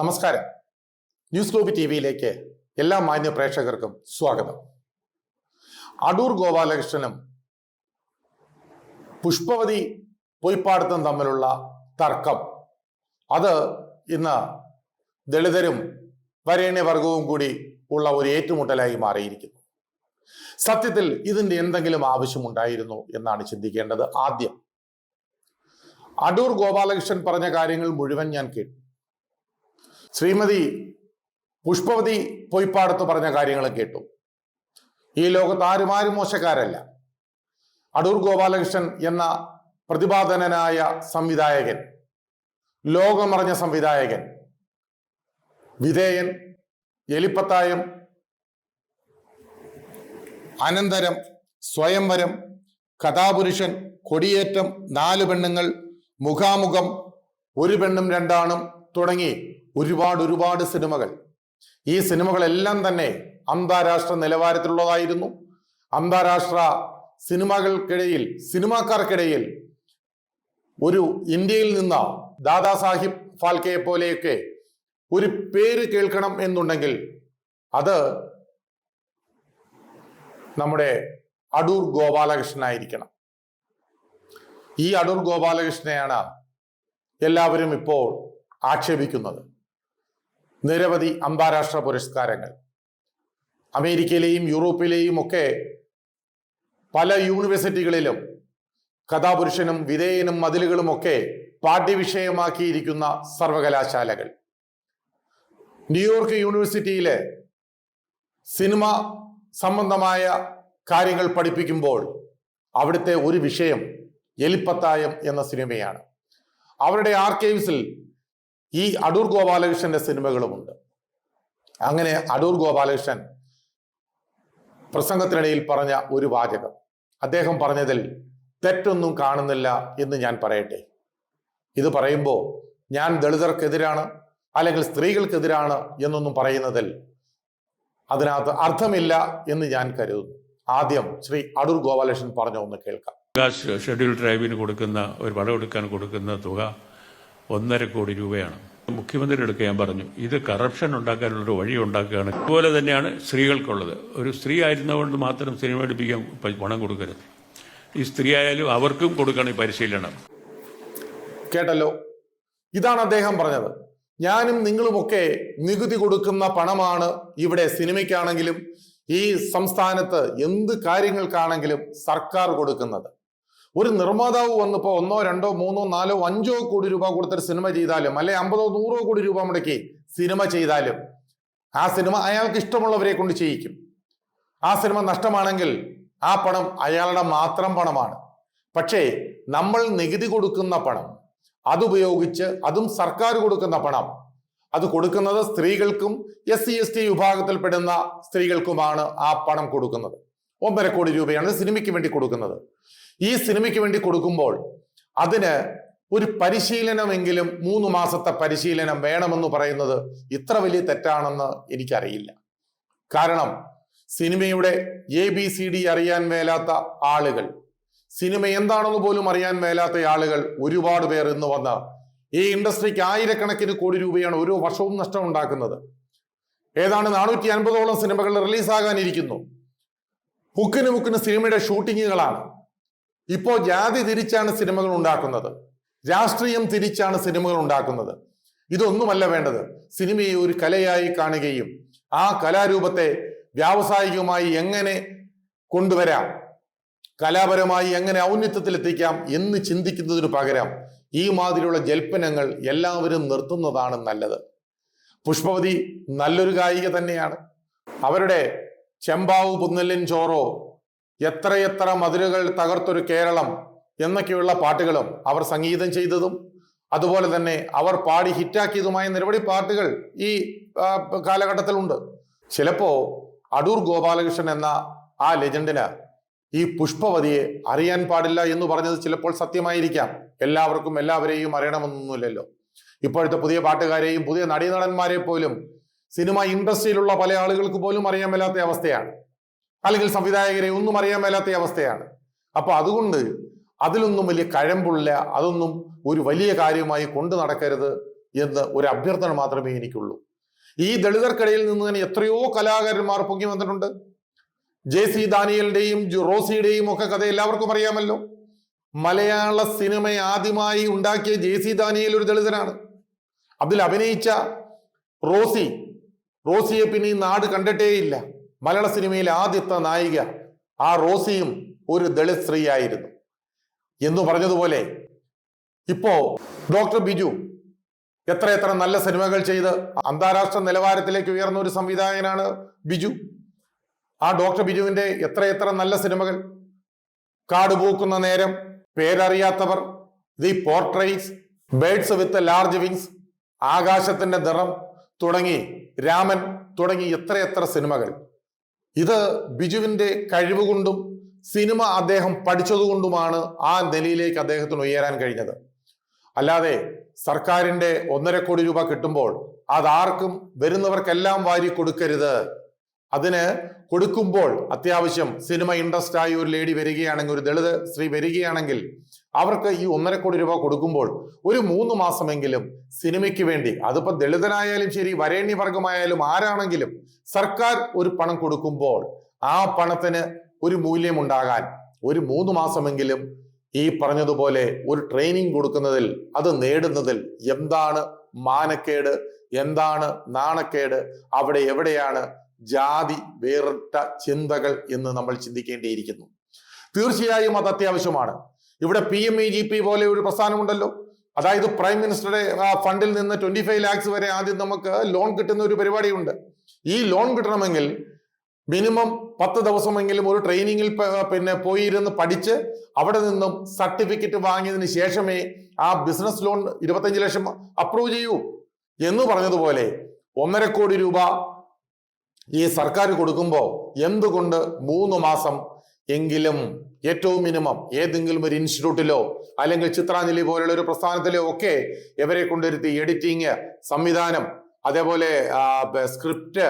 നമസ്കാരം. News globe T വിയിലേക്ക് എല്ലാ മാന്യ പ്രേക്ഷകർക്കും സ്വാഗതം. അടൂർ ഗോപാലകൃഷ്ണനും പുഷ്പവതി പൊയ്പാടത്തും തമ്മിലുള്ള തർക്കം. അത് ഇന്ന് ദളിതരും വരേണ്യവർഗവും കൂടി ഉള്ള ഒരു ഏറ്റുമുട്ടലായി മാറിയിരിക്കുന്നു. സത്യത്തിൽ ഇതിന്റെ എന്തെങ്കിലും ആവശ്യമുണ്ടായിരുന്നു എന്നാണ് ചിന്തിക്കേണ്ടത് ആദ്യം. അടൂർ ഗോപാലകൃഷ്ണൻ പറഞ്ഞ കാര്യങ്ങൾ മുഴുവൻ ഞാൻ കേട്ടു. ശ്രീമതി പുഷ്പവതി പൊയ്പാടത്ത് പറഞ്ഞ കാര്യങ്ങൾ കേട്ടു. ഈ ലോകത്ത് ആരും ആരും മോശക്കാരല്ല. അടൂർ ഗോപാലകൃഷ്ണൻ എന്ന പ്രതിപാദനനായ സംവിധായകൻ ലോകമറിഞ്ഞ സംവിധായകൻ വിധേയൻ എലിപ്പത്തായം അനന്തരം സ്വയംവരം കഥാപുരുഷൻ കൊടിയേറ്റം നാല് പെണ്ണുങ്ങൾ മുഖാമുഖം ഒരു പെണ്ണും രണ്ടാണും തുടങ്ങി. ഒരുപാട് ഒരുപാട് സിനിമകൾ. ഈ സിനിമകളെല്ലാം തന്നെ അന്താരാഷ്ട്ര നിലവാരത്തിലുള്ളതായിരുന്നു. അന്താരാഷ്ട്ര സിനിമകൾക്കിടയിൽ സിനിമാക്കാർക്കിടയിൽ ഒരു ഇന്ത്യയിൽ നിന്ന ദാദാസാഹിബ് ഫാൽക്കെയെ പോലെയൊക്കെ ഒരു പേര് കേൾക്കണം എന്നുണ്ടെങ്കിൽ അത് നമ്മുടെ അടൂർ ഗോപാലകൃഷ്ണനായിരിക്കണം ഈ അടൂർ ഗോപാലകൃഷ്ണനെയാണ് എല്ലാവരും ഇപ്പോൾ ആക്ഷേപിക്കുന്നത്. നിരവധി അന്താരാഷ്ട്ര പുരസ്കാരങ്ങൾ. അമേരിക്കയിലെയും യൂറോപ്പിലെയും ഒക്കെ പല യൂണിവേഴ്സിറ്റികളിലും കഥാപുരുഷനും വിധേയനും മതിലുകളും ഒക്കെ പാഠ്യവിഷയമാക്കിയിരിക്കുന്ന സർവകലാശാലകൾ. ന്യൂയോർക്ക് യൂണിവേഴ്സിറ്റിയിലെ സിനിമ സംബന്ധമായ കാര്യങ്ങൾ പഠിപ്പിക്കുമ്പോൾ അവിടുത്തെ ഒരു വിഷയം എലിപ്പത്തായം എന്ന സിനിമയാണ്. അവരുടെ ആർക്കൈവ്സിൽ ഈ അടൂർ ഗോപാലകൃഷ്ണന്റെ സിനിമകളുമുണ്ട്. അങ്ങനെ അടൂർ ഗോപാലകൃഷ്ണൻ പ്രസംഗത്തിനിടയിൽ പറഞ്ഞ ഒരു വാചകം. അദ്ദേഹം പറഞ്ഞതിൽ തെറ്റൊന്നും കാണുന്നില്ല എന്ന് ഞാൻ പറയട്ടെ. ഇത് പറയുമ്പോൾ ഞാൻ ദളിതർക്കെതിരാണ് അല്ലെങ്കിൽ സ്ത്രീകൾക്കെതിരാണ് എന്നൊന്നും പറയുന്നതിൽ അതിനകത്ത് അർത്ഥമില്ല എന്ന് ഞാൻ കരുതുന്നു. ആദ്യം ശ്രീ അടൂർ ഗോപാലകൃഷ്ണൻ പറഞ്ഞ ഒന്ന് കേൾക്കാം. ഷെഡ്യൂൾ ട്രൈബിന് കൊടുക്കുന്ന ഒരു പടമെടുക്കാൻ കൊടുക്കുന്ന തുക ഒന്നര കോടി രൂപയാണ്. മുഖ്യമന്ത്രിയുടെ അടുക്ക ഞാൻ പറഞ്ഞു ഇത് കറപ്ഷൻ ഉണ്ടാക്കാനുള്ളൊരു വഴി ഉണ്ടാക്കുകയാണ്. അതുപോലെ തന്നെയാണ് സ്ത്രീകൾക്കുള്ളത്. ഒരു സ്ത്രീ ആയിരുന്നതുകൊണ്ട് മാത്രം സിനിമ എടുപ്പിക്കാൻ പണം കൊടുക്കരുത്. ഈ സ്ത്രീ ആയാലും അവർക്കും കൊടുക്കണം ഈ പരിശീലനം. കേട്ടല്ലോ? ഇതാണ് അദ്ദേഹം പറഞ്ഞത്. ഞാനും നിങ്ങളുമൊക്കെ നികുതി കൊടുക്കുന്ന പണമാണ് ഇവിടെ സിനിമയ്ക്കാണെങ്കിലും ഈ സംസ്ഥാനത്ത് എന്ത് കാര്യങ്ങൾക്കാണെങ്കിലും സർക്കാർ കൊടുക്കുന്നത്. ഒരു നിർമ്മാതാവ് വന്നപ്പോ ഒന്നോ രണ്ടോ മൂന്നോ നാലോ അഞ്ചോ കോടി രൂപ കൊടുത്തൊരു സിനിമ ചെയ്താലും അല്ലെ അമ്പതോ നൂറോ കോടി രൂപ മുടക്കി സിനിമ ചെയ്താലും ആ സിനിമ അയാൾക്ക് ഇഷ്ടമുള്ളവരെ കൊണ്ട് ചെയ്യിക്കും. ആ സിനിമ നഷ്ടമാണെങ്കിൽ ആ പണം അയാളുടെ മാത്രം പണമാണ്. പക്ഷേ നമ്മൾ നികുതി കൊടുക്കുന്ന പണം അതുപയോഗിച്ച് അതും സർക്കാർ കൊടുക്കുന്ന പണം അത് കൊടുക്കുന്നത് സ്ത്രീകൾക്കും എസ് സി എസ് ടി വിഭാഗത്തിൽപ്പെടുന്ന സ്ത്രീകൾക്കുമാണ് ആ പണം കൊടുക്കുന്നത്. ഒന്നര കോടി രൂപയാണ് സിനിമയ്ക്ക് വേണ്ടി കൊടുക്കുന്നത്. ഈ സിനിമയ്ക്ക് വേണ്ടി കൊടുക്കുമ്പോൾ അതിന് ഒരു പരിശീലനമെങ്കിലും മൂന്ന് മാസത്തെ പരിശീലനം വേണമെന്ന് പറയുന്നത് ഇത്ര വലിയ തെറ്റാണെന്ന് എനിക്കറിയില്ല. കാരണം സിനിമയുടെ എ ബി സി ഡി അറിയാൻ മേലാത്ത ആളുകൾ സിനിമ എന്താണെന്ന് പോലും അറിയാൻ മേലാത്ത ആളുകൾ ഒരുപാട് പേർ ഇന്ന് വന്ന് ഈ ഇൻഡസ്ട്രിക്ക് ആയിരക്കണക്കിന് കോടി രൂപയാണ് ഓരോ വർഷവും നഷ്ടം ഉണ്ടാക്കുന്നത്. ഏതാണ്ട് നാനൂറ്റി അൻപതോളം സിനിമകൾ റിലീസാകാനിരിക്കുന്നു. മുക്കിന് മുക്കിന് സിനിമയുടെ ഷൂട്ടിങ്ങുകളാണ്. ഇപ്പോൾ ജാതി തിരിച്ചാണ് സിനിമകൾ ഉണ്ടാക്കുന്നത്. രാഷ്ട്രീയം തിരിച്ചാണ് സിനിമകൾ ഉണ്ടാക്കുന്നത്. ഇതൊന്നുമല്ല വേണ്ടത്. സിനിമയെ ഒരു കലയായി കാണുകയും ആ കലാരൂപത്തെ വ്യാവസായികമായി എങ്ങനെ കൊണ്ടുവരാം? കലാപരമായി എങ്ങനെ ഔന്നിത്യത്തിലെത്തിക്കാം എന്ന് ചിന്തിക്കുന്നതിന് പകരം ഈ മാതിരിയുള്ള ജൽപ്പനങ്ങൾ എല്ലാവരും നിർത്തുന്നതാണ് നല്ലത്. പുഷ്പവതി നല്ലൊരു ഗായിക തന്നെയാണ്. അവരുടെ ചെമ്പാവു പുന്നല്ലിൻ ചോറോ എത്രയെത്ര മതിലുകൾ തകർത്തൊരു കേരളം എന്നൊക്കെയുള്ള പാട്ടുകളും അവർ സംഗീതം ചെയ്തതും അതുപോലെ തന്നെ അവർ പാടി ഹിറ്റാക്കിയതുമായ നിരവധി പാട്ടുകൾ ഈ കാലഘട്ടത്തിലുണ്ട്. ചിലപ്പോ അടൂർ ഗോപാലകൃഷ്ണൻ എന്ന ആ ലെജൻഡിന് ഈ പുഷ്പവതിയെ അറിയാൻ പാടില്ല എന്ന് പറഞ്ഞത് ചിലപ്പോൾ സത്യമായിരിക്കാം. എല്ലാവർക്കും എല്ലാവരെയും അറിയണമെന്നൊന്നുമില്ലല്ലോ. ഇപ്പോഴത്തെ പുതിയ പാട്ടുകാരെയും പുതിയ നടീനടന്മാരെ പോലും സിനിമ ഇൻഡസ്ട്രിയിലുള്ള പല ആളുകൾക്ക് പോലും അറിയാൻ മേലാത്ത അവസ്ഥയാണ്. അല്ലെങ്കിൽ സംവിധായകരെ ഒന്നും അറിയാൻ മേലാത്ത അവസ്ഥയാണ്. അപ്പൊ അതുകൊണ്ട് അതിലൊന്നും വലിയ കഴമ്പുള്ള അതൊന്നും ഒരു വലിയ കാര്യമായി കൊണ്ടു നടക്കരുത് എന്ന് ഒരു അഭ്യർത്ഥന മാത്രമേ എനിക്കുള്ളൂ. ഈ ദളിതർക്കിടയിൽ നിന്ന് തന്നെ എത്രയോ കലാകാരന്മാർ പൊങ്ങി വന്നിട്ടുണ്ട്. ജെ സി ദാനിയലിന്റെയും റോസിയുടെയും ഒക്കെ കഥ എല്ലാവർക്കും അറിയാമല്ലോ. മലയാള സിനിമ ആദ്യമായി ഉണ്ടാക്കിയ ജെ സി ദാനിയൽ ഒരു ദളിതനാണ്. അതിൽ അഭിനയിച്ച റോസി റോസിയെ പിന്നെ ഈ നാട് കണ്ടിട്ടേയില്ല. മലയാള സിനിമയിലെ ആദ്യത്തെ നായിക ആ റോസിയും ഒരു ദളിത് സ്ത്രീയായിരുന്നു. എന്ന് പറഞ്ഞതുപോലെ ഇപ്പോ ഡോക്ടർ ബിജു എത്ര എത്ര നല്ല സിനിമകൾ ചെയ്ത് അന്താരാഷ്ട്ര നിലവാരത്തിലേക്ക് ഉയർന്ന ഒരു സംവിധായകനാണ് ബിജു. ആ ഡോക്ടർ ബിജുവിന്റെ എത്ര എത്ര നല്ല സിനിമകൾ കാട് പൂക്കുന്ന നേരം പേരറിയാത്തവർ the portraits birds with large wings ആകാശത്തിന്റെ നിറം തുടങ്ങി രാമൻ തുടങ്ങി എത്രയെത്ര സിനിമകൾ. ഇത് ബിജുവിന്റെ കഴിവുകൊണ്ടും സിനിമ അദ്ദേഹം പഠിച്ചതുകൊണ്ടുമാണ് ആ നിലയിലേക്ക് അദ്ദേഹത്തിന് ഉയരാൻ കഴിഞ്ഞത്. അല്ലാതെ സർക്കാരിന്റെ ഒന്നര കോടി രൂപ കിട്ടുമ്പോൾ അതാർക്കും വരുന്നവർക്കെല്ലാം വാരി കൊടുക്കരുത്. അതിന് കൊടുക്കുമ്പോൾ അത്യാവശ്യം സിനിമ ഇൻട്രസ്റ്റ് ആയി ഒരു ലേഡി വരികയാണെങ്കിൽ ഒരു ദളിത് സ്ത്രീ വരികയാണെങ്കിൽ അവർക്ക് ഈ ഒന്നര കോടി രൂപ കൊടുക്കുമ്പോൾ ഒരു മൂന്ന് മാസമെങ്കിലും സിനിമയ്ക്ക് വേണ്ടി അതിപ്പോ ദളിതനായാലും ശരി വരേണ്യ വർഗമായാലും ആരാണെങ്കിലും സർക്കാർ ഒരു പണം കൊടുക്കുമ്പോൾ ആ പണത്തിന് ഒരു മൂല്യം മൂല്യമുണ്ടാകാൻ ഒരു മൂന്ന് മാസമെങ്കിലും ഈ പറഞ്ഞതുപോലെ ഒരു ട്രെയിനിങ് കൊടുക്കുന്നതിൽ അത് നേടുന്നതിൽ എന്താണ് മാനക്കേട് എന്താണ് നാണക്കേട് അവിടെ എവിടെയാണ് ജാതി വേറിട്ട ചിന്തകൾ എന്ന് നമ്മൾ ചിന്തിക്കേണ്ടിയിരിക്കുന്നു. തീർച്ചയായും അത് അത്യാവശ്യമാണ്. ഇവിടെ P M E G P പോലെ ഒരു പ്രസ്ഥാനമുണ്ടല്ലോ. അതായത് പ്രൈം മിനിസ്റ്ററുടെ ഫണ്ടിൽ നിന്ന് ട്വന്റി ഫൈവ് ലാക്സ് വരെ ആദ്യം നമുക്ക് ലോൺ കിട്ടുന്ന ഒരു പരിപാടിയുണ്ട്. ഈ ലോൺ കിട്ടണമെങ്കിൽ മിനിമം പത്ത് ദിവസമെങ്കിലും ഒരു ട്രെയിനിങ്ങിൽ പിന്നെ പോയിരുന്ന് പഠിച്ച് അവിടെ നിന്നും സർട്ടിഫിക്കറ്റ് വാങ്ങിയതിന് ശേഷമേ ആ ബിസിനസ് ലോൺ ഇരുപത്തഞ്ച് ലക്ഷം അപ്രൂവ് ചെയ്യൂ. എന്ന് പറഞ്ഞതുപോലെ ഒന്നര കോടി രൂപ ഈ സർക്കാർ കൊടുക്കുമ്പോൾ എന്തുകൊണ്ട് മൂന്ന് മാസം എങ്കിലും ഏറ്റവും മിനിമം ഏതെങ്കിലും ഒരു ഇൻസ്റ്റിറ്റ്യൂട്ടിലോ അല്ലെങ്കിൽ ചിത്രാഞ്ജലി പോലുള്ള ഒരു പ്രസ്ഥാനത്തിലോ ഒക്കെ ഇവരെ കൊണ്ടിരുത്തി എഡിറ്റിങ് സംവിധാനം അതേപോലെ സ്ക്രിപ്റ്റ്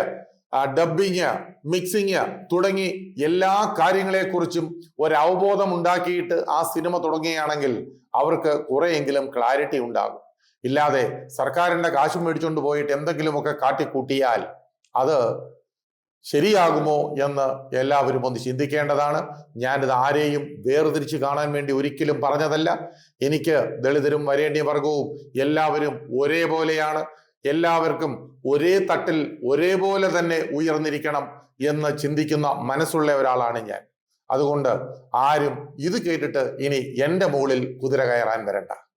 ഡബിങ് മിക്സിങ് തുടങ്ങി എല്ലാ കാര്യങ്ങളെക്കുറിച്ചും ഒരു അവബോധം ഉണ്ടാക്കിയിട്ട് ആ സിനിമ തുടങ്ങുകയാണെങ്കിൽ അവർക്ക് കുറെയെങ്കിലും ക്ലാരിറ്റി ഉണ്ടാകും. ഇല്ലാതെ സർക്കാരിന്റെ കാശും മേടിച്ചുകൊണ്ട് പോയിട്ട് എന്തെങ്കിലുമൊക്കെ കാട്ടിക്കൂട്ടിയാൽ അത് ശരിയാകുമോ എന്ന് എല്ലാവരും ഒന്ന് ചിന്തിക്കേണ്ടതാണ്. ഞാനിത് ആരെയും വേർതിരിച്ച് കാണാൻ വേണ്ടി ഒരിക്കലും പറഞ്ഞതല്ല. എനിക്ക് ദളിതരും വരേണ്യ വർഗവും എല്ലാവരും ഒരേപോലെയാണ്. എല്ലാവർക്കും ഒരേ തട്ടിൽ ഒരേപോലെ തന്നെ ഉയർന്നിരിക്കണം എന്ന് ചിന്തിക്കുന്ന മനസ്സുള്ള ഒരാളാണ് ഞാൻ. അതുകൊണ്ട് ആരും ഇത് കേട്ടിട്ട് ഇനി എന്റെ മുകളിൽ കുതിര കയറാൻ വരണ്ട.